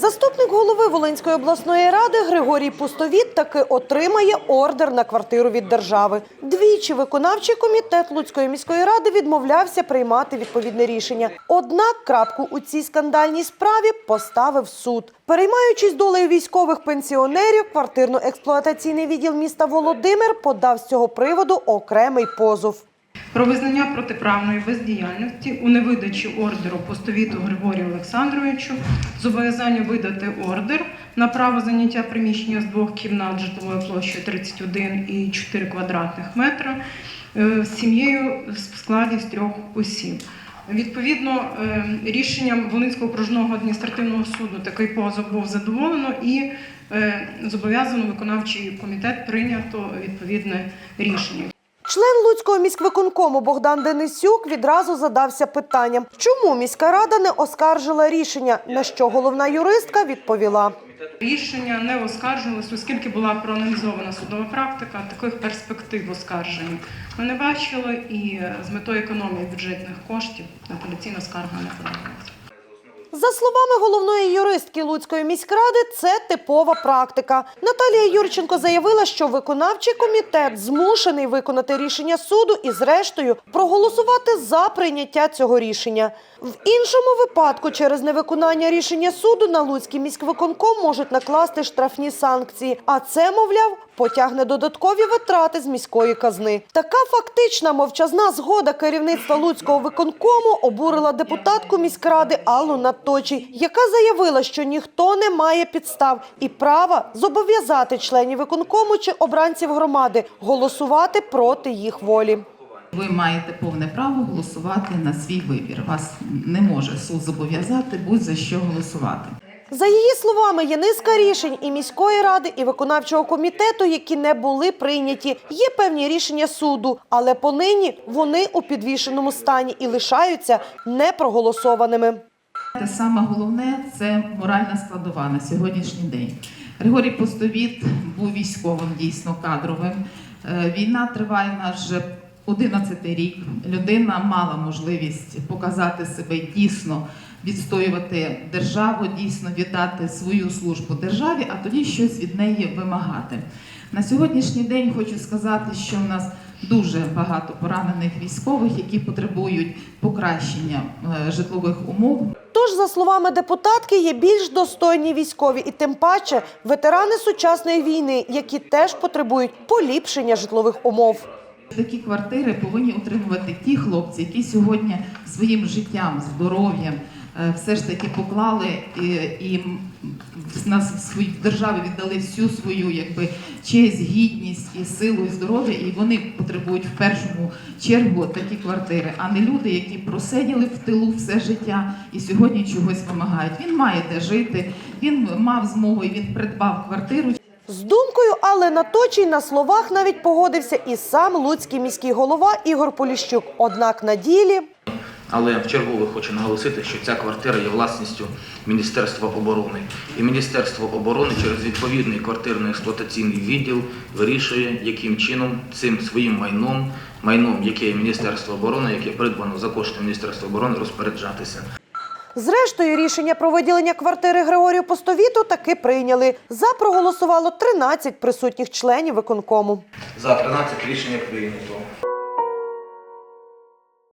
Заступник голови Волинської обласної ради Григорій Пустовіт таки отримає ордер на квартиру від держави. Двічі виконавчий комітет Луцької міської ради відмовлявся приймати відповідне рішення. Однак крапку у цій скандальній справі поставив суд. Переймаючись долею військових пенсіонерів, квартирно-експлуатаційний відділ міста Володимир подав з цього приводу окремий позов. Про визнання протиправної бездіяльності у невидачі ордеру постовіту Григорію Олександровичу, зобов'язання видати ордер на право заняття приміщення з двох кімнат житловою площею 31,4 квадратних метра е, з сім'єю в складі з трьох осіб. Відповідно, е, рішенням Волинського окружного адміністративного суду такий позов був задоволено і е, зобов'язано виконавчий комітет прийнято відповідне рішення. Член Луцького міськвиконкому Богдан Денисюк відразу задався питанням, чому міська рада не оскаржила рішення, на що головна юристка відповіла. Рішення не оскаржувалось, оскільки була проаналізована судова практика, таких перспектив оскарження ми не бачили, і з метою економії бюджетних коштів апеляційна скарга не подавалася. За словами головної юристки Луцької міськради, це типова практика. Наталія Юрченко заявила, що виконавчий комітет змушений виконати рішення суду і, зрештою, проголосувати за прийняття цього рішення. В іншому випадку, через невиконання рішення суду на Луцький міськвиконком можуть накласти штрафні санкції. А це, мовляв, потягне додаткові витрати з міської казни. Така фактична мовчазна згода керівництва Луцького виконкому обурила депутатку міськради Аллу Наточій, яка заявила, що ніхто не має підстав і права зобов'язати членів виконкому чи обранців громади голосувати проти їх волі. Ви маєте повне право голосувати на свій вибір. Вас не може суд зобов'язати будь-за що голосувати. За її словами, є низка рішень і міської ради, і виконавчого комітету, які не були прийняті. Є певні рішення суду, але понині вони у підвішеному стані і лишаються непроголосованими. Те саме головне це моральна складова на сьогоднішній день. Григорій Постовіт був військовим, дійсно кадровим. Е, Війна триває в нас вже 11 рік. Людина мала можливість показати себе дійсно, відстоювати державу, дійсно віддати свою службу державі, а тоді щось від неї вимагати. На сьогоднішній день хочу сказати, що в нас дуже багато поранених військових, які потребують покращення е, житлових умов. Тож, за словами депутатки, є більш достойні військові, і тим паче ветерани сучасної війни, які теж потребують поліпшення житлових умов. Такі квартири повинні отримувати ті хлопці, які сьогодні своїм життям, здоров'ям е, все ж таки поклали і, і нас своїй державі віддали всю свою якби честь, гідність і силу і здоров'я, і вони потребують в першому чергу такі квартири, а не люди, які просиділи в тилу все життя і сьогодні чогось вимагають. Він має де жити, він мав змогу і він придбав квартиру. З думкою Алли Наточій на словах навіть погодився і сам луцький міський голова Ігор Поліщук. Однак на ділі Але в чергове хочу наголосити, що ця квартира є власністю Міністерства оборони. І Міністерство оборони через відповідний квартирно-експлуатаційний відділ вирішує, яким чином цим своїм майном, майном, яке є Міністерство оборони, яке придбано за кошти Міністерства оборони, розпоряджатися. Зрештою, рішення про виділення квартири Григорію Постовіту таки прийняли. За проголосувало 13 присутніх членів виконкому. За 13 рішення прийнято.